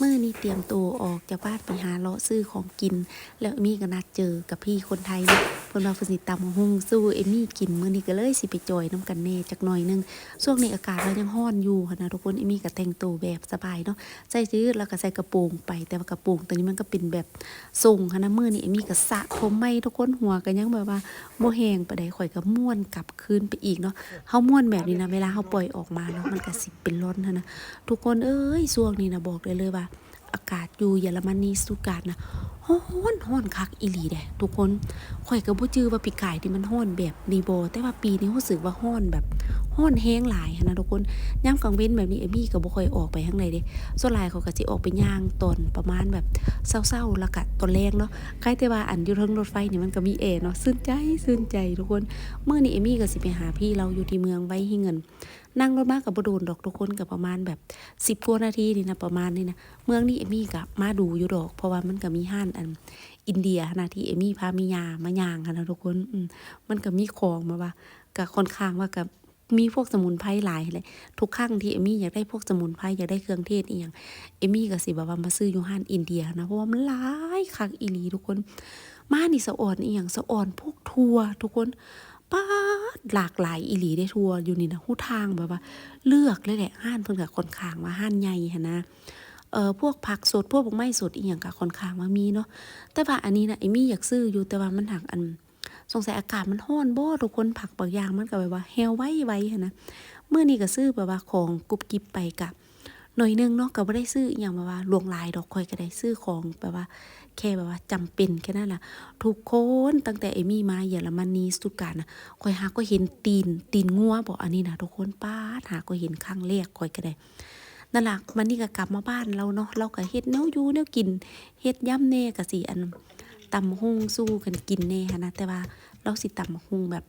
มื่อนี้เตรียมตัวออกจากบ้านไปหาเลาะซื้อของกิน แล้วมีก็นัดเจอกับพี่คนไทยเนะ เพิ่นว่าเพิ่นสิตำหุงสู้เอมี่กินมื้อนี้ก็เลยสิไปจอยน้ำกันแน่จักหน่อยหนึงช่วงนี้อากาศเรายังร้อนอยู่นะทุกคนเอมี่ก็แต่งตัวแบบสบายเนาะใส่ยืดแล้วก็ใส่กระโปรงไป แต่ว่ากระโปรงตัวนี้มันก็เป็นแบบทรงนะมื้อนี้เอมี่ก็สระผมใหม่ทุกคนหัวก็ยังแบบว่าบ่แห้งปานใดข่อยก็ม่วนกลับคืนไปอีกเนาะเฮาม่วนแบบนี้นะเวลาเฮาปล่อยออกมาเนาะมันก็สิเป็นร้อนนะทุกคนเอ้ยช่วงนี้นะบอกเลยเลยว่า อากาศอยู่เยอรมนีสุกาดนะ ฮ้อนฮ้อนคักอีหลีเด้ทุกคนข่อยก็บ่จื้อว่าปีกายที่มันฮ้อนแบบนี้บ่แต่ว่าปีนี้รู้สึกว่าฮ้อนแบบฮ้อนแห้งหลายนะทุกคนยามกลางเว้นแบบนี้เอมี่ก็บ่ค่อยออกไปข้างในเด้ส่วนหลายเขาก็สิออกไปย่างตอนประมาณแบบเช้าๆล้วก็ตอนแรงเนาะใครแต่ว่าอันอยู่ทิงรถไฟนี่มันก็มีแอร์เนาะซื่นใจซื่นใจทุกคนเมื้อนี้เอมี่ก็สิไปหาพี่เราอยู่ที่เมืองไว้ให้เงิน นั่งรถมากับบ่โดนดอกทุกคนกับประมาณแบบสิบกว่านาทีนี่นะประมาณนี้นะเมืองนี้เอมี่กับมาดูอยู่ดอก เพราะว่ามันก็มีห้านอัน อินเดียนะที่เอมี่พามียามายางค่ะนะทุกคนอืมันก็มีของมาว่าก็ค่อนข้างว่ากับมีพวกสมุนไพรหลายเลยทุกครั้งที่เอมี่อยากได้พวกสมุนไพรอยากได้เครื่องเทศอีหยังเอมี่ก็สิบบว่ามาซื้ออยู่ห้านอินเดียนะเพราะว่ามันหลายคักอีลีทุกคน มานี่สะอ่อนอีหยังสะอ่อนพวกทัวทุกคน ป้าหลากหลายอีหลีได้ทัวร์อยู่นี่นะหู้ทางแบบว่า เลือกเลยแหละห้านเพิ่นกับคนข้างว่าห้านใหญ่หันะเออพวกผักสดพวกผลไม้สดอีหยังกับคนข้างว่ามีเนาะแต่ว่าอันนี้นะไอ้มี่อยากซื้ออยู่แต่ว่ามันหักอันสงสัยอากาศมันร้อนบ่ทุกคนผักบางอย่างมันก็แบบว่าแฮวไว้ไว้หันะเมื่อนี้ก็ซื้อแบบว่าของกรุบกริบไปกับ หน่อยนึงเนาะก็บ่ได้ซื้ออย่างแบบว่าลวงลายดอกคอยก็ได้ซื้อของแบบว่า แค่แบบว่าจำเป็นแค่นั้นแหละทุกคนตั้งแต่เอมี่มาเยอรมนีสตุตการ์ดนะคอยหาก็เห็นตีนตีนงัวบอกอันนี้นะทุกคนป้าหาก็เห็นครั้งแรกคอยก็ได้นั่นล่ะมันนี่ก็กลับมาบ้านเราเนาะเราก็เฮ็ดแนวอยู่แนวกินเฮ็ดย่ำแน่ก็สิอันตำหุงสู้กันกินแน่หั้นนะแต่ว่าเราสิตำหุงแบบ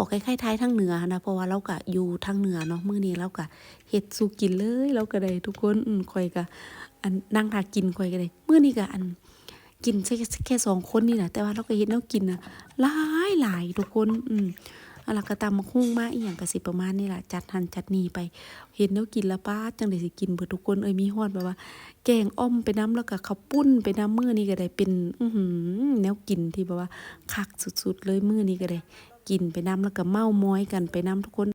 ออกคล้ายๆไทยทางเหนือนะเพราะว่าเราก็อยู่ทางเหนือเนาะมื้อนี้เราก็เฮ็ดสูกินเลยเราก็ได้ทุกคนอืมข่อยก็อันนั่งทากินข่อยก็ได้มื้อนี้ก็อันกินแค่แค่สองคนนี่แหละแต่ว่าเราก็เห็นแนวกินนะหลายหลายทุกคนอืมอาล่ะก็ตามมาคุ้งมาอีหยังก็สิประมาณนี้แหละจัดหันจัดนี่ไป เห็นแนวกินล้วป้าจังได๋สิกินเบิดทุกคนเอ้ยมีฮอดแบบว่า แกงอ้อมไปน้ำแล้วก็ข้าวปุ้นไปน้ำมื้อนี้ก็ได้เป็น อื้อหือแนวกินที่แบบว่าคักสุดๆเลยมื้อนี้ก็ได้ กินไปน้ำแล้วก็เมาม้อยกันไปน้ำทุกคน